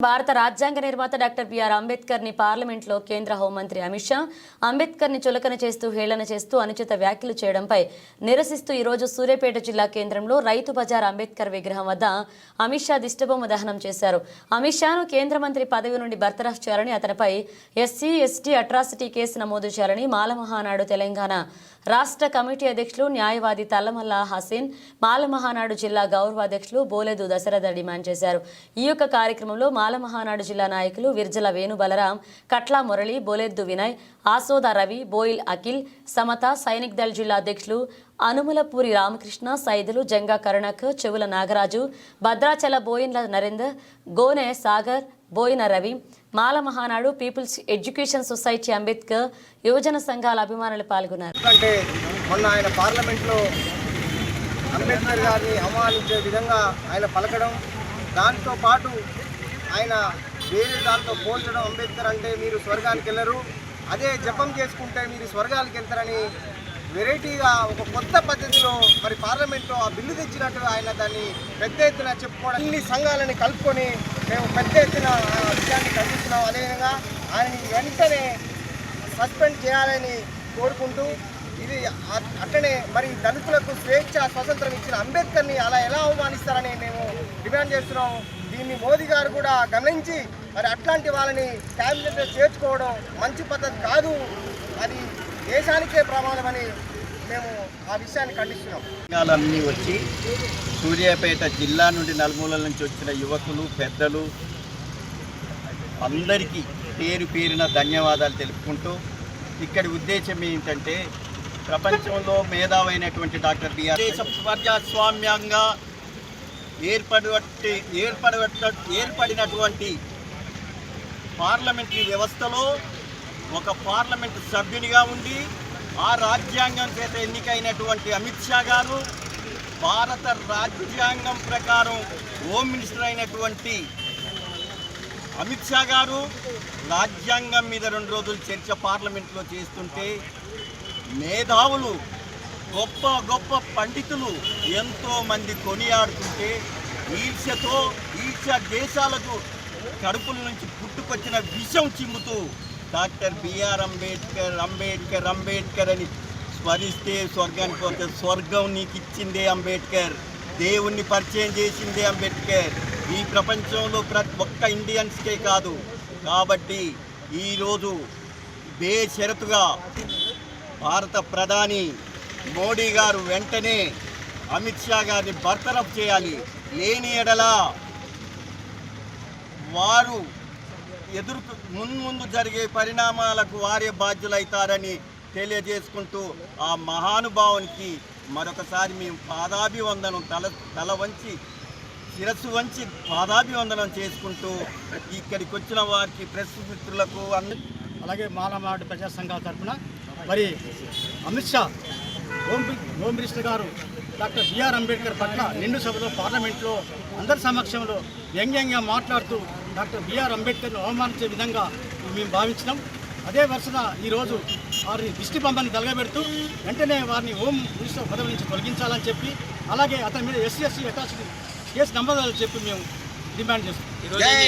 భారత రాజ్యాంగ నిర్మాత డాక్టర్ బిఆర్ అంబేద్కర్ని పార్లమెంట్లో కేంద్ర హోంమంత్రి అమిత్ షా అంబేద్కర్ని చులకన చేస్తూ హేళన చేస్తూ అనుచిత వ్యాఖ్యలు చేయడంపై నిరసిస్తూ ఈరోజు సూర్యాపేట జిల్లా కేంద్రంలో రైతు బజార్ అంబేద్కర్ విగ్రహం వద్ద అమిత్ షా దిష్టబొమ్మ దహనం చేశారు. అమిత్ షాను కేంద్ర మంత్రి పదవి నుండి బర్తరఫ్ చేయాలని అతనిపై ఎస్సీ ఎస్టీ అట్రాసిటీ కేసు నమోదు చేయాలని మాలమహానాడు తెలంగాణ రాష్ట్ర కమిటీ అధ్యక్షులు న్యాయవాది తల్లమల్ల హసీన్ మాలమహానాడు జిల్లా గౌరవ అధ్యక్షులు బోలేదు దశరథ డిమాండ్ చేశారు. ఈ యొక్క కార్యక్రమంలో మాలమహానాడు జిల్లా నాయకులు విర్జల వేణు బలరాం కట్లా మురళి బోలెద్దు వినయ్ ఆసోద రవి బోయిల్ అఖిల్ సమత సైనిక్ దళ్ జిల్లా అధ్యక్షులు అనుములపూరి Ramakrishna Saidulu Janga Karunak Chevula Nagaraju Bhadrachala Boinla Narender Gone Sagar Boina Ravi Mala Mahanadu people's education society Ambedkar యువజన సంఘాల అభిమానులు పాల్గొన్నారు. ఎందుకంటే మొన్న ఆయన పార్లమెంట్లో అంబేద్కర్ గారిని అవమానించే విధంగా ఆయన పలకడం దాంతో పాటు ఆయన వేరే దాంతో పోల్చడం అంబేద్కర్ అంటే మీరు స్వర్గానికి వెళ్ళరు అదే జపం చేసుకుంటే మీరు స్వర్గానికి వెళ్తారని వెరైటీగా ఒక కొత్త పద్ధతిలో మరి పార్లమెంట్లో ఆ బిల్లు తెచ్చినట్టుగా ఆయన దాన్ని పెద్ద ఎత్తున చెప్పుకోవడం అన్ని సంఘాలని కలుపుకొని మేము పెద్ద ఎత్తున ఆ విషయాన్ని ఖండిస్తున్నాం. అదేవిధంగా ఆయనని వెంటనే సస్పెండ్ చేయాలని కోరుకుంటూ ఇది అట్లనే మరి దళితులకు స్వేచ్ఛ స్వతంత్రం ఇచ్చిన అంబేద్కర్ని అలా ఎలా అవమానిస్తారని మేము డిమాండ్ చేస్తున్నాం. దీన్ని మోదీ గారు కూడా గమనించి మరి అట్లాంటి వాళ్ళని క్యాబినెట్లో చేర్చుకోవడం మంచి పద్ధతి కాదు. అది దేశానికే ప్రమాదమని మేము ఆ విషయాన్ని ఖండిస్తున్నాం. సంఘాలన్నీ వచ్చి సూర్యాపేట జిల్లా నుండి నలుమూలల నుంచి వచ్చిన యువకులు పెద్దలు అందరికీ పేరు పేరున ధన్యవాదాలు తెలుపుకుంటూ ఇక్కడి ఉద్దేశం ఏంటంటే ప్రపంచంలో మేధావైనటువంటి డాక్టర్ బిఆర్ దేశ ప్రజాస్వామ్యంగా ఏర్పడబట్టి ఏర్పడబట్ట ఏర్పడినటువంటి పార్లమెంటరీ వ్యవస్థలో ఒక పార్లమెంటు సభ్యునిగా ఉండి ఆ రాజ్యాంగం చేత ఎన్నికైనటువంటి అమిత్ షా గారు భారత రాజ్యాంగం ప్రకారం హోమ్ మినిస్టర్ అయినటువంటి అమిత్ షా గారు రాజ్యాంగం మీద రెండు రోజులు చర్చ పార్లమెంట్లో చేస్తుంటే మేధావులు గొప్ప గొప్ప పండితులు ఎంతోమంది కొనియాడుతుంటే ఈర్ష్యతో ఈర్ష్య దేశాలకు కడుపుల నుంచి పుట్టుకొచ్చిన విషం చిమ్ముతూ doctor B R Ambedkar Ambedkar Ambedkar అని స్మరిస్తే స్వర్గానికి పోతే స్వర్గం నీకు ఇచ్చిందే అంబేద్కర్. దేవుణ్ణి పరిచయం చేసిందే అంబేద్కర్. ఈ ప్రపంచంలో ప్రతి ఒక్క ఇండియన్స్కే కాదు. కాబట్టి ఈరోజు బేషరతుగా భారత ప్రధాని మోడీ గారు వెంటనే అమిత్ షా గారిని బర్తరఫ్ చేయాలి. లేని ఎడల వారు ఎదురు మున్ముందు జరిగే పరిణామాలకు వారే బాధ్యులవుతారని తెలియజేసుకుంటూ ఆ మహానుభావునికి మరొకసారి మేము పాదాభివందనం తల తల వంచి శిరస్సు వంచి పాదాభివందనం చేసుకుంటూ ఇక్కడికి వచ్చిన వారికి ప్రెస్ మిత్రులకు అన్ని అలాగే మాలమాడు ప్రజా సంఘాల తరఫున మరి Amit Shah home home minister గారు డాక్టర్ బిఆర్ అంబేద్కర్ పట్ల నిండు సభలో పార్లమెంట్లో అందరి సమక్షంలో వ్యంగ్యంగా మాట్లాడుతూ డాక్టర్ బిఆర్ అంబేద్కర్ను అవమానించే విధంగా మేము భావించినాం. అదే వరుసన ఈరోజు వారిని దిష్టి బొమ్మని తలగబెడుతూ వెంటనే వారిని హోమ్ మినిస్టర్ పదవి నుంచి తొలగించాలని చెప్పి అలాగే అతని మీద ఎస్సీ ఎస్సీ అటాసిటీ కేసు నమోదాలని చెప్పి మేము డిమాండ్ చేస్తున్నాం.